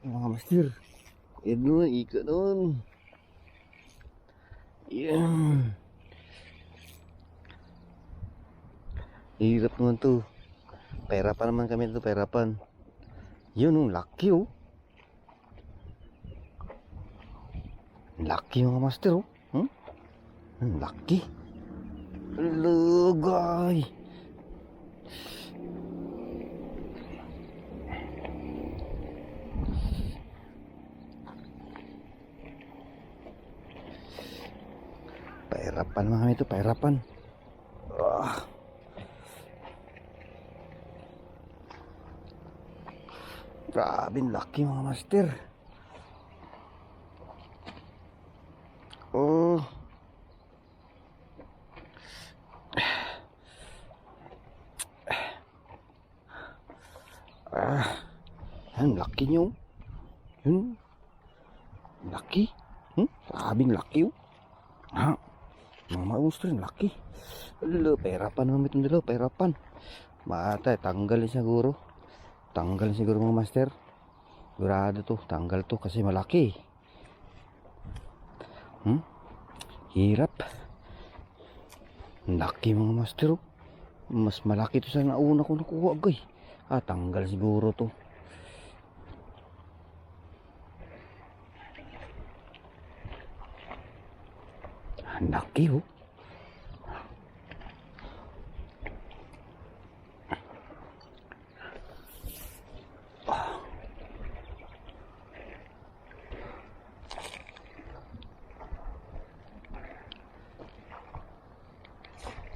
Mga master. Yan nun, ika nun. Yan. Hirap naman to. Pahirapan naman kami ito, pahirapan. Yun, oh, laki oh. Laki mga master oh. Hmm? Ang laki. Lugay. Pahirapan mga ito, pahirapan. Ah. Grabe, laki mga master. Oh. Ah. Ang laki nyo. Yun. Laki. Hmm? Sabing laki oh. Ha? Mga monster, ang laki. Lalo, pahirapan naman itong dalawa, pahirapan. Mata, tanggalin siguro. Tanggalin siguro mga master. Sigurado to, tanggal to kasi malaki. Hmm? Hirap. Laki mga master. oh. Mas malaki to sa nauna ko nakuha agay. Ah, tanggal siguro to. Ang laki oh.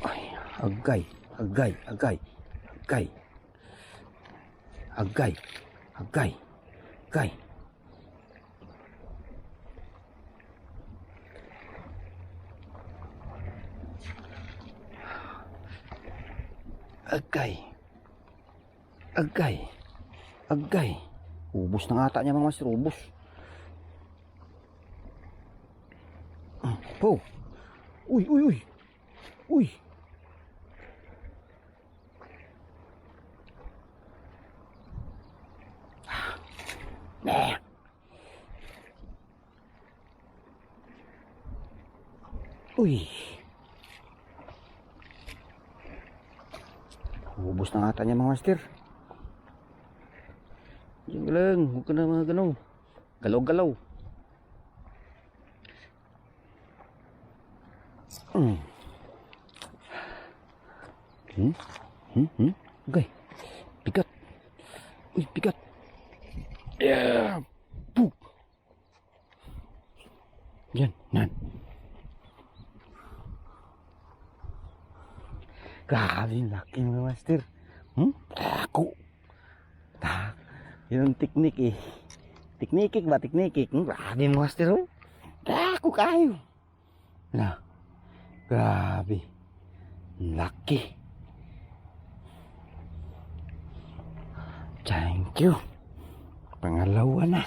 Ay, agay, agay, agay, agay. Agay, agay, agay. Agay. Ubus na ata niya mga master, ubus. Ah, Po. Uy, uy, uy. Uy. Nah. Uy. Ubus na ata niya mga master. Diyan lang. Huwag ka na mga ganaw. Galaw-galaw. Hmm. Hmm? Hmm? Hmm? Okay. Pikat. Uy, pikat. Yeah. Poo. Yan, yan. Grabe, laki mga master. Hmm? Ako. Ta. Yun ang teknik eh. Teknikik ba? Teknikik. Hmm? Grabe mga master oh. Ako kayo. Na. Grabe. Laki. Thank you. Pangalawa na.